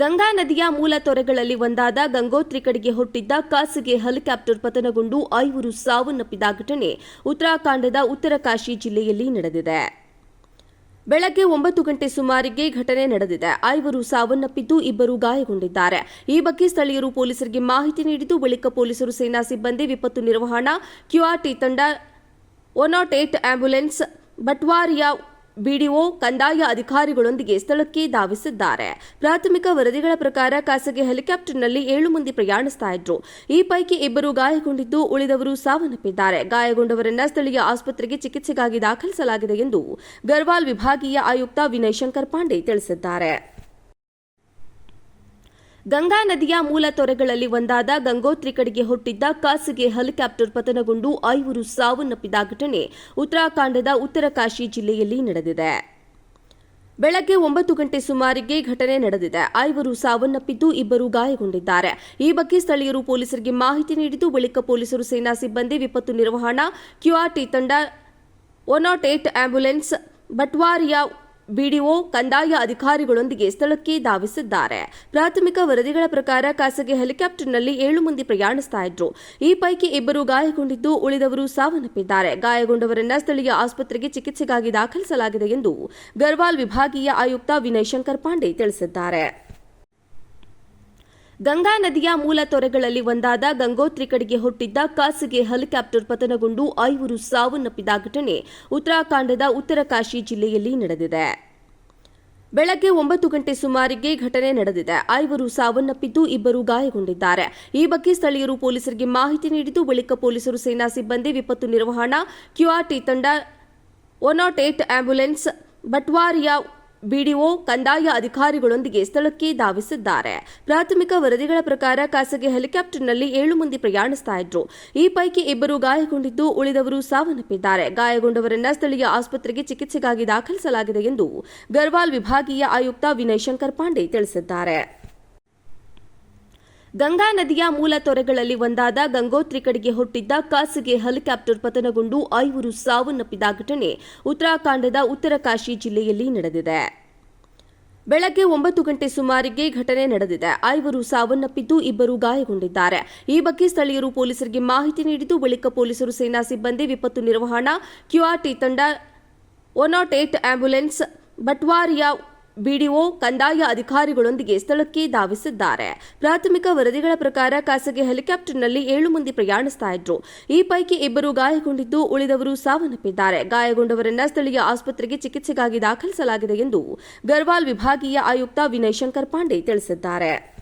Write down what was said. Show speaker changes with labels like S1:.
S1: ಗಂಗಾ ನದಿಯ ಮೂಲ ತೊರೆಗಳಲ್ಲಿ ಒಂದಾದ ಗಂಗೋತ್ರಿ ಕಡೆಗೆ ಹೊಟ್ಟಿದ್ದ ಖಾಸಗಿ ಹೆಲಿಕಾಪ್ಟರ್ ಪತನಗೊಂಡು ಐವರು ಸಾವನ್ನಪ್ಪಿದ ಘಟನೆ ಉತ್ತರಾಖಂಡದ ಉತ್ತರಕಾಶಿ ಜಿಲ್ಲೆಯಲ್ಲಿ ನಡೆದಿದೆ. ಬೆಳಗ್ಗೆ ಒಂಬತ್ತು ಗಂಟೆ ಸುಮಾರಿಗೆ ಘಟನೆ ನಡೆದಿದೆ. ಐವರು ಸಾವನ್ನಪ್ಪಿದ್ದು ಇಬ್ಬರು ಗಾಯಗೊಂಡಿದ್ದಾರೆ. ಈ ಬಗ್ಗೆ ಸ್ಥಳೀಯರು ಪೊಲೀಸರಿಗೆ ಮಾಹಿತಿ ನೀಡಿದ್ದು, ಬಳಿಕ ಪೊಲೀಸರು ಸೇನಾ ಸಿಬ್ಬಂದಿ, ವಿಪತ್ತು ನಿರ್ವಹಣಾ ಕ್ಯೂಆರ್ಟಿ ತಂಡ, one not eight ambulance, ಬಟ್ವಾರಿಯ BDO ಕಂದಾಯ ಅಧಿಕಾರಿಗಳೊಂದಿಗೆ ಸ್ಥಳಕ್ಕೆ ಧಾವಿಸಿದ್ದಾರೆ. ಪ್ರಾಥಮಿಕ ವರದಿಗಳ ಪ್ರಕಾರ ಖಾಸಗಿ ಹೆಲಿಕಾಪ್ಟರ್ನಲ್ಲಿ ಏಳು ಮಂದಿ ಪ್ರಯಾಣಿಸ್ತಾ ಇದ್ರು. ಈ ಪೈಕಿ ಇಬ್ಬರು ಗಾಯಗೊಂಡಿದ್ದು ಉಳಿದವರು ಸಾವನ್ನಪ್ಪಿದ್ದಾರೆ. ಗಾಯಗೊಂಡವರನ್ನ ಸ್ಥಳೀಯ ಆಸ್ಪತ್ರೆಗೆ ಚಿಕಿತ್ಸೆಗಾಗಿ ದಾಖಲಿಸಲಾಗಿದೆ ಎಂದು ಗರ್ವಾಲ್ ವಿಭಾಗೀಯ ಆಯುಕ್ತ ವಿನಯ್ ಶಂಕರ್ ಪಾಂಡೆ ತಿಳಿಸಿದ್ದಾರೆ. ಗಂಗಾ ನದಿಯ ಮೂಲ ತೊರೆಗಳಲ್ಲಿ ಒಂದಾದ ಗಂಗೋತ್ರಿ ಕಡೆಗೆ ಹೊಟ್ಟಿದ್ದ ಖಾಸಗಿ ಹೆಲಿಕಾಪ್ಟರ್ ಪತನಗೊಂಡು ಐವರು ಸಾವನ್ನಪ್ಪಿದ ಘಟನೆ ಉತ್ತರಾಖಂಡದ ಉತ್ತರಕಾಶಿ ಜಿಲ್ಲೆಯಲ್ಲಿ ನಡೆದಿದೆ. ಬೆಳಗ್ಗೆ ಒಂಬತ್ತು ಗಂಟೆ ಸುಮಾರಿಗೆ ಘಟನೆ ನಡೆದಿದೆ. ಐವರು ಸಾವನ್ನಪ್ಪಿದ್ದು ಇಬ್ಬರು ಗಾಯಗೊಂಡಿದ್ದಾರೆ. ಈ ಬಗ್ಗೆ ಸ್ಥಳೀಯರು ಪೊಲೀಸರಿಗೆ ಮಾಹಿತಿ ನೀಡಿದ್ದು, ಬಳಿಕ ಪೊಲೀಸರು ಸೇನಾ ಸಿಬ್ಬಂದಿ, ವಿಪತ್ತು ನಿರ್ವಹಣಾ ಕ್ಯೂಆರ್ಟಿ ತಂಡ, one not eight ambulance, ಬಟ್ವಾರಿಯ BDO ಕಂದಾಯ ಅಧಿಕಾರಿಗಳೊಂದಿಗೆ ಸ್ಥಳಕ್ಕೆ ಧಾವಿಸಿದ್ದಾರೆ. ಪ್ರಾಥಮಿಕ ವರದಿಗಳ ಪ್ರಕಾರ ಖಾಸಗಿ ಹೆಲಿಕಾಪ್ಟರ್ನಲ್ಲಿ ಏಳು ಮಂದಿ ಪ್ರಯಾಣಿಸ್ತಾ ಇದ್ರು. ಈ ಪೈಕಿ ಇಬ್ಬರು ಗಾಯಗೊಂಡಿದ್ದು ಉಳಿದವರು ಸಾವನ್ನಪ್ಪಿದ್ದಾರೆ. ಗಾಯಗೊಂಡವರನ್ನ ಸ್ಥಳೀಯ ಆಸ್ಪತ್ರೆಗೆ ಚಿಕಿತ್ಸೆಗಾಗಿ ದಾಖಲಿಸಲಾಗಿದೆ ಎಂದು ಗರ್ವಾಲ್ ವಿಭಾಗೀಯ ಆಯುಕ್ತ ವಿನಯ್ ಶಂಕರ್ ಪಾಂಡೆ ತಿಳಿಸಿದ್ದಾರೆ. ಗಂಗಾ ನದಿಯ ಮೂಲ ತೊರೆಗಳಲ್ಲಿ ಒಂದಾದ ಗಂಗೋತ್ರಿ ಕಡೆಗೆ ಹೊಟ್ಟಿದ್ದ ಖಾಸಗಿ ಹೆಲಿಕಾಪ್ಟರ್ ಪತನಗೊಂಡು ಐವರು ಸಾವನ್ನಪ್ಪಿದ ಘಟನೆ ಉತ್ತರಾಖಂಡದ ಉತ್ತರಕಾಶಿ ಜಿಲ್ಲೆಯಲ್ಲಿ ನಡೆದಿದೆ. ಬೆಳಗ್ಗೆ ಒಂಬತ್ತು ಗಂಟೆ ಸುಮಾರಿಗೆ ಘಟನೆ ನಡೆದಿದೆ. ಐವರು ಸಾವನ್ನಪ್ಪಿದ್ದು ಇಬ್ಬರು ಗಾಯಗೊಂಡಿದ್ದಾರೆ. ಈ ಬಗ್ಗೆ ಸ್ಥಳೀಯರು ಪೊಲೀಸರಿಗೆ ಮಾಹಿತಿ ನೀಡಿದ್ದು, ಬಳಿಕ ಪೊಲೀಸರು ಸೇನಾ ಸಿಬ್ಬಂದಿ ವಿಪತ್ತು ನಿರ್ವಹಣಾ ಕ್ಯೂಆರ್ಟಿ ತಂಡ, one not eight ambulance, ಬಟ್ವಾರಿಯ BDO ಕಂದಾಯ ಅಧಿಕಾರಿಗಳೊಂದಿಗೆ ಸ್ಥಳಕ್ಕೆ ಧಾವಿಸಿದ್ದಾರೆ. ಪ್ರಾಥಮಿಕ ವರದಿಗಳ ಪ್ರಕಾರ ಖಾಸಗಿ ಹೆಲಿಕಾಪ್ಟರ್ನಲ್ಲಿ ಏಳು ಮಂದಿ ಪ್ರಯಾಣಿಸ್ತಾ ಇದ್ರು ಈ ಪೈಕಿ ಇಬ್ಬರು ಗಾಯಗೊಂಡಿದ್ದು ಉಳಿದವರು ಸಾವನ್ನಪ್ಪಿದ್ದಾರೆ. ಗಾಯಗೊಂಡವರನ್ನ ಸ್ಥಳೀಯ ಆಸ್ಪತ್ರೆಗೆ ಚಿಕಿತ್ಸೆಗಾಗಿ ದಾಖಲಿಸಲಾಗಿದೆ ಎಂದು ಗರ್ವಾಲ್ ವಿಭಾಗೀಯ ಆಯುಕ್ತ ವಿನಯ್ ಶಂಕರ್ ಪಾಂಡೆ ತಿಳಿಸಿದ್ದಾರೆ. ಗಂಗಾ ನದಿಯ ಮೂಲ ತೊರೆಗಳಲ್ಲಿ ಒಂದಾದ ಗಂಗೋತ್ರಿ ಕಡೆಗೆ ಹೊಟ್ಟಿದ್ದ ಖಾಸಗಿ ಹೆಲಿಕಾಪ್ಟರ್ ಪತನಗೊಂಡು ಐವರು ಸಾವನ್ನಪ್ಪಿದ ಘಟನೆ ಉತ್ತರಾಖಂಡದ ಉತ್ತರಕಾಶಿ ಜಿಲ್ಲೆಯಲ್ಲಿ ನಡೆದಿದೆ. ಬೆಳಗ್ಗೆ ಒಂಬತ್ತು ಗಂಟೆ ಸುಮಾರಿಗೆ ಘಟನೆ ನಡೆದಿದೆ. ಐವರು ಸಾವನ್ನಪ್ಪಿದ್ದು ಇಬ್ಬರು ಗಾಯಗೊಂಡಿದ್ದಾರೆ. ಈ ಬಗ್ಗೆ ಸ್ಥಳೀಯರು ಪೊಲೀಸರಿಗೆ ಮಾಹಿತಿ ನೀಡಿದ್ದು, ಬಳಿಕ ಪೊಲೀಸರು ಸೇನಾ ಸಿಬ್ಬಂದಿ, ವಿಪತ್ತು ನಿರ್ವಹಣಾ ಕ್ಯೂಆರ್ಟಿ ತಂಡ, one not eight ambulance, ಬಟ್ವಾರಿಯ BDO ಕಂದಾಯ ಅಧಿಕಾರಿಗಳೊಂದಿಗೆ ಸ್ಥಳಕ್ಕೆ ಧಾವಿಸಿದ್ದಾರೆ. ಪ್ರಾಥಮಿಕ ವರದಿಗಳ ಪ್ರಕಾರ ಖಾಸಗಿ ಹೆಲಿಕಾಪ್ಟರ್ನಲ್ಲಿ ಏಳು ಮಂದಿ ಪ್ರಯಾಣಿಸ್ತಾ ಇದ್ರು. ಈ ಪೈಕಿ ಇಬ್ಬರು ಗಾಯಗೊಂಡಿದ್ದು ಉಳಿದವರು ಸಾವನ್ನಪ್ಪಿದ್ದಾರೆ. ಗಾಯಗೊಂಡವರನ್ನ ಸ್ಥಳೀಯ ಆಸ್ಪತ್ರೆಗೆ ಚಿಕಿತ್ಸೆಗಾಗಿ ದಾಖಲಿಸಲಾಗಿದೆ ಎಂದು ಗರ್ವಾಲ್ ವಿಭಾಗೀಯ ಆಯುಕ್ತ ವಿನಯ್ ಶಂಕರ್ ಪಾಂಡೆ ತಿಳಿಸಿದ್ದಾರೆ.